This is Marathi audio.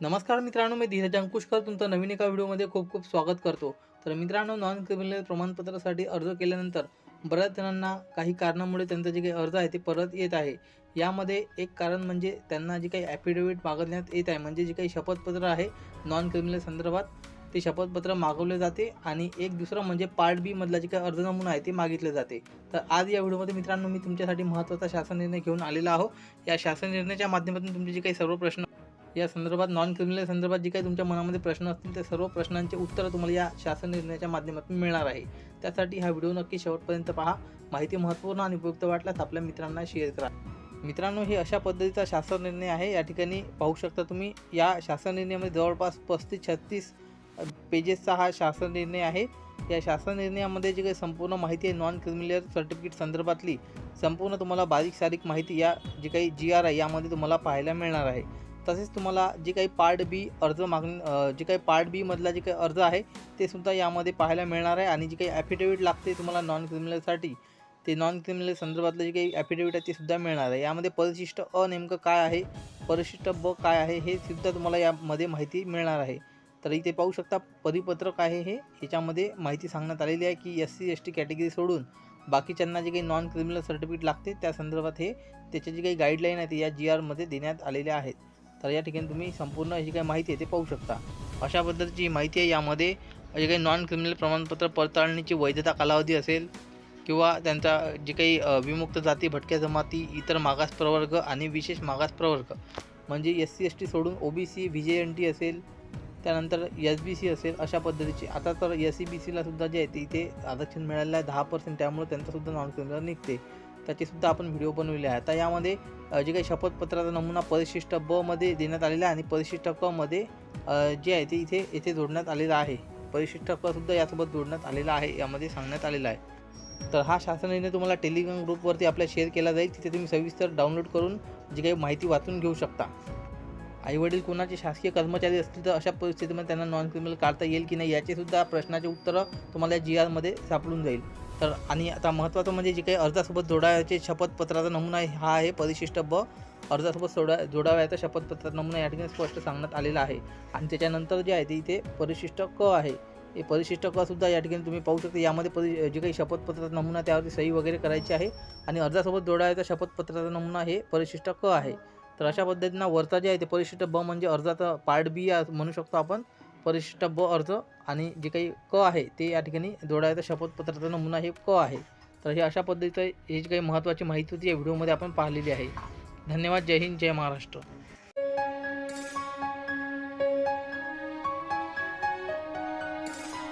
नमस्कार मित्रांनो मी धीरज अंकुशकर. तुमचं नवीन एका व्हिडिओमध्ये खूप खूप स्वागत करतो. तर मित्रांनो नॉन क्रिमिनल प्रमाणपत्रासाठी अर्ज केल्यानंतर बऱ्याच जणांना काही कारणामुळे त्यांचा जे काही अर्ज आहे ते परत येत आहे. यामध्ये एक कारण म्हणजे त्यांना जे काही ॲफिडेविट मागवण्यात येत आहे म्हणजे जे काही शपथपत्र आहे नॉन क्रिमिनल संदर्भात ते शपथपत्र मागवले जाते आणि एक दुसरं म्हणजे पार्ट बी मधला जे काही अर्ज नमुना आहे ते मागितले जाते. तर आज या व्हिडिओमध्ये मित्रांनो मी तुमच्यासाठी महत्त्वाचा शासन निर्णय घेऊन आलेला आहो. या शासन निर्णयाच्या माध्यमातून तुमचे जे काही सर्व प्रश्न या संदर्भात नॉन क्रिमिनल संदर्भात जे काही तुमच्या मनामध्ये प्रश्न असतील त्या सर्व प्रश्नांचे उत्तरं तुम्हाला या शासन निर्णयाच्या माध्यमातून मिळणार आहे. त्यासाठी हा व्हिडिओ नक्की शेवटपर्यंत पहा. माहिती महत्त्वपूर्ण आणि उपयुक्त वाटल्यास आपल्या मित्रांना शेअर करा. मित्रांनो हे अशा पद्धतीचा शासन निर्णय आहे. या ठिकाणी पाहू शकता तुम्ही या शासन निर्णयामध्ये जवळपास पस्तीस छत्तीस पेजेसचा हा शासन निर्णय आहे. या शासन निर्णयामध्ये जी काही संपूर्ण माहिती आहे नॉन क्रिमिनल सर्टिफिकेट संदर्भातली संपूर्ण तुम्हाला बारीक सारीक माहिती या जी काही जी आर आहे यामध्ये तुम्हाला पाहायला मिळणार आहे. तसेच तुम्हाला जे काही पार्ट बी अर्ज मागणी जे काही पार्ट बीमधला जे काही अर्ज आहे ते सुद्धा यामध्ये पाहायला मिळणार आहे. आणि जी काही ॲफिडेविट लागते तुम्हाला नॉन क्रिमिनलसाठी ते नॉन क्रिमिनल संदर्भातलं जे काही ॲफिडेविट आहे ते सुद्धा मिळणार आहे. यामध्ये परिशिष्ट अ नेमकं काय आहे परिशिष्ट ब काय आहे हे सुद्धा तुम्हाला यामध्ये माहिती मिळणार आहे. तर इथे पाहू शकता परिपत्रक आहे हे. याच्यामध्ये माहिती सांगण्यात आलेली आहे की S C S T category सोडून बाकीच्यांना जे काही नॉन क्रिमिनल सर्टिफिकेट लागते त्या संदर्भात हे त्याचे जे काही गाईडलाईन आहे ते या जी आरमध्ये देण्यात आलेल्या आहेत. तर या ठिकाणी तुम्ही संपूर्ण जी काही माहिती आहे ते पाहू शकता. अशा पद्धतीची माहिती आहे यामध्ये जे काही नॉन क्रिमिनल प्रमाणपत्र पडताळणीची वैधता कालावधी असेल किंवा त्यांचा जे काही विमुक्त जाती भटक्या जमाती इतर मागास प्रवर्ग आणि विशेष मागास प्रवर्ग. म्हणजे एस सी एस टी सोडून O B C V J N T असेल त्यानंतर एस बी सी असेल अशा पद्धतीचे. आता तर एस सी बी सीलासुद्धा जे आहे ते इथे आरक्षण मिळालेलं आहे दहा पर्सेंट त्यामुळे त्यांचासुद्धा नॉन क्रिमिनल निघते. त्याचेसुद्धा आपण व्हिडिओ बनवले आहे आता यामध्ये जे काही शपथपत्राचा नमुना परिशिष्ट ब मध्ये देण्यात आलेला आहे आणि परिशिष्ट क मध्ये जे आहे ते इथे येथे जोडण्यात आलेलं आहे. परिशिष्ट क सुद्धा यासोबत जोडण्यात आलेला आहे यामध्ये सांगण्यात आलेलं आहे. तर हा शासन निर्णय तुम्हाला टेलिग्राम ग्रुपवरती आपल्या शेअर केला जाईल. तिथे तुम्ही सविस्तर डाउनलोड करून जी काही माहिती वाचून घेऊ शकता. आईवडील कोणाचे शासकीय कर्मचारी असतील तर अशा परिस्थितीमध्ये त्यांना नॉन क्रिमिनल काढता येईल की नाही याचे सुद्धा प्रश्नाचे उत्तरं तुम्हाला जी आरमध्ये सापडून जाईल. तर आणि आता महत्त्वाचं म्हणजे जे काही अर्जासोबत जोडायचे शपथपत्राचा नमुना हा आहे परिशिष्ट ब. अर्जासोबत सोडा जोडावयाचा शपथपत्राचा नमुना या ठिकाणी स्पष्ट सांगण्यात आलेला आहे. आणि त्याच्यानंतर जे आहे ते इथे परिशिष्ट क आहे. हे परिशिष्ट क सुद्धा या ठिकाणी तुम्ही पाहू शकता. यामध्ये परि जे काही शपथपत्राचा नमुना त्यावरती सही वगैरे करायची आहे. आणि अर्जासोबत जोडायचा शपथपत्राचा नमुना हे परिशिष्ट क आहे. तर अशा पद्धतीनं वरचा जे आहे ते परिशिष्ट ब म्हणजे अर्जाचा पार्ट बी म्हणू शकतो आपण. परिशिष्ट ब अर्ज आणि जे काही क आहे ते या ठिकाणी जोडायचा. शपथपत्राचा नमुना हे क आहे. तर हे अशा पद्धतीचं हे जी काही महत्त्वाची माहिती होती या व्हिडिओमध्ये आपण पाहिलेली आहे. धन्यवाद. जय हिंद. जय महाराष्ट्र.